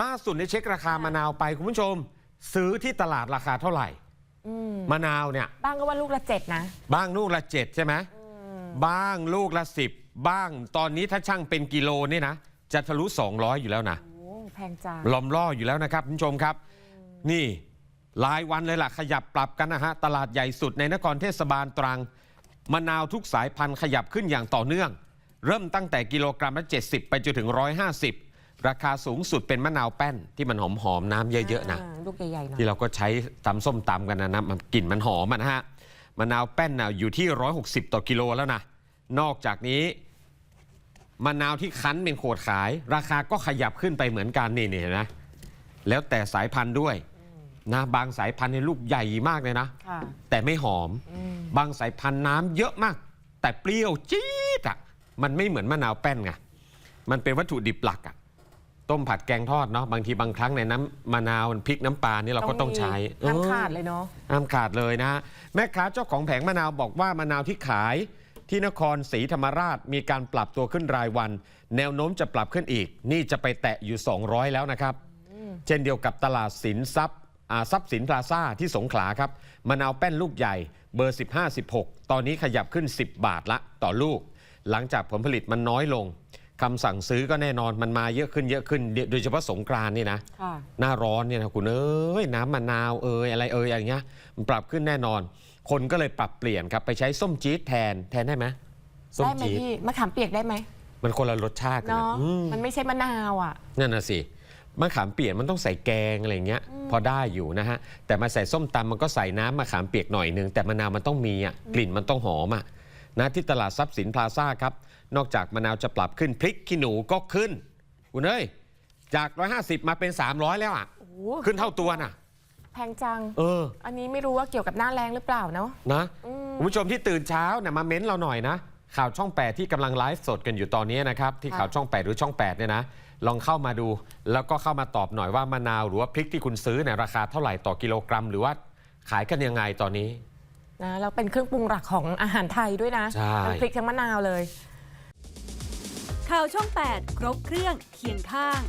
ล่าสุดในเช็คราคามะนาวไปคุณผู้ชม ซื้อที่ตลาดราคาเท่าไหร่อืมมะนาวเนี่ย บ้างก็ว่าลูกละเจ็ดนะบ้างลูกละเจ็ดใช่ไหมบ้างลูกละสิบบ้างตอนนี้ถ้าช่างเป็นกิโลนี่นะจะทะลุ 200 อยู่แล้วนะ โอ้แพงจัง ล้อมล่ออยู่แล้วนะครับคุณผู้ชมครับ นี่รายวันเลยล่ะ ขยับปรับกันนะฮะ ตลาดใหญ่สุดในนครเทศบาลตรังมะนาวทุกสายพันธุ์ขยับขึ้นอย่างต่อเนื่อง เริ่มตั้งแต่กิโลกรัมละ 70 ไปจนถึง 150 ราคาสูงสุดเป็นมะนาวแป้นที่มันหอมหอมๆน้ำเยอะๆนะาลูกใหญ่ๆหน่อยที่เราก็ใช้ตำส้มตำกันนะนะมันกลิ่นมันหอมอะนะฮะมะนาวแป้นนะอยู่ที่ 160 ต่อกิโลแล้วนะนอกจากนี้มะนาวที่คั้นเป็นขวดขาย ราคาก็ขยับขึ้นไปเหมือนกันนี่นี่เห็นไหมแล้วแต่สายพันธุ์ด้วยนะบางสายพันธุ์ในยลูกใหญ่มากเลยนะค่ะแต่ไม่หอมอืมบางสายพันธุ์น้ำเยอะมาก แต่เปรี้ยวจี๊ดอะมันไม่เหมือนมะนาวแป้นไงมันเป็นวัตถุดิบหลักอะ ต้มผัดแกงทอดเนาะบางทีบางครั้งในน้ำมะนาวพริกน้ำปลานี่เราก็ต้องใช้ห้ามเออขาดเลยเนาะห้ามขาดเลยนะแม่ค้าเจ้าของแผงมะนาวบอกว่ามะนาวที่ขายที่นครศรีธรรมราชมีการปรับตัวขึ้นรายวัน แนวโน้มจะปรับขึ้นอีก นี่จะไปแตะอยู่ 200 แล้วนะครับ เช่นเดียวกับตลาดสินทรัพย์อ่าทรัพย์สินพลาซ่าที่สงขลาครับมะนาวแป้นลูกใหญ่เบอร์ 15-16 ตอนนี้ขยับขึ้น 10 บาทละต่อลูก หลังจากผลผลิตมันน้อยลง คำสั่งซื้อก็แน่นอนมันมาเยอะขึ้นเยอะขึ้น โดยเฉพาะสงกรานต์นี่นะ ค่ะ หน้าร้อนเนี่ยนะคุณเอ้ยน้ำมะนาวเอยอะไรเอยอย่างเงี้ยมันปรับขึ้นแน่นอน คนก็เลยปรับเปลี่ยนครับไปใช้ส้มจี๊ดแทนแทนได้ไหมส้มได้ไหมจี๊ดพี่มะขามเปียกได้ไหมมันคนละรสชาติกันเนาะนะอืม มันไม่ใช่มะนาวอะ นั่นน่ะสิมะขามเปียกมันต้องใส่แกงอะไรเงี้ย พอได้อยู่นะฮะ แต่มาใส่ส้มตำมันก็ใส่น้ำมะขามเปียกหน่อยนึงแต่มะนาวมันต้องมีอะกลิ่นมันต้องหอมอะ นะที่ตลาดทรัพย์สินพลาซ่าครับ นอกจากมะนาวจะปรับขึ้นพริกขี้หนูก็ขึ้นคุณเอ้ยจาก 150 มาเป็น 300 แล้วอะ โอ้โหขึ้นเท่าตัวน่ะ แพงจัง เออ อันนี้ไม่รู้ว่าเกี่ยวกับหน้าแรงหรือเปล่าเนาะ นะอืม คุณผู้ชมที่ตื่นเช้าเนี่ยมาเม้นเราหน่อยนะ ข่าวช่อง 8 ที่กำลังไลฟ์สดกันอยู่ตอนนี้นะครับที่ค่ะข่าวช่อง 8 หรือช่อง 8 เนี่ยนะ ลองเข้ามาดู แล้วก็เข้ามาตอบหน่อยว่ามะนาวหรือว่าพริกที่คุณซื้อเนี่ยราคาเท่าไหร่ต่อกิโลกรัม หรือว่าขายกันยังไงตอนนี้ นะแล้วเป็นเครื่องปรุงหลักของอาหารไทยด้วยนะใช่ ทั้งพริกทั้งมะนาวเลย ข่าวช่อง 8 ครบเครื่องเคียงข้าง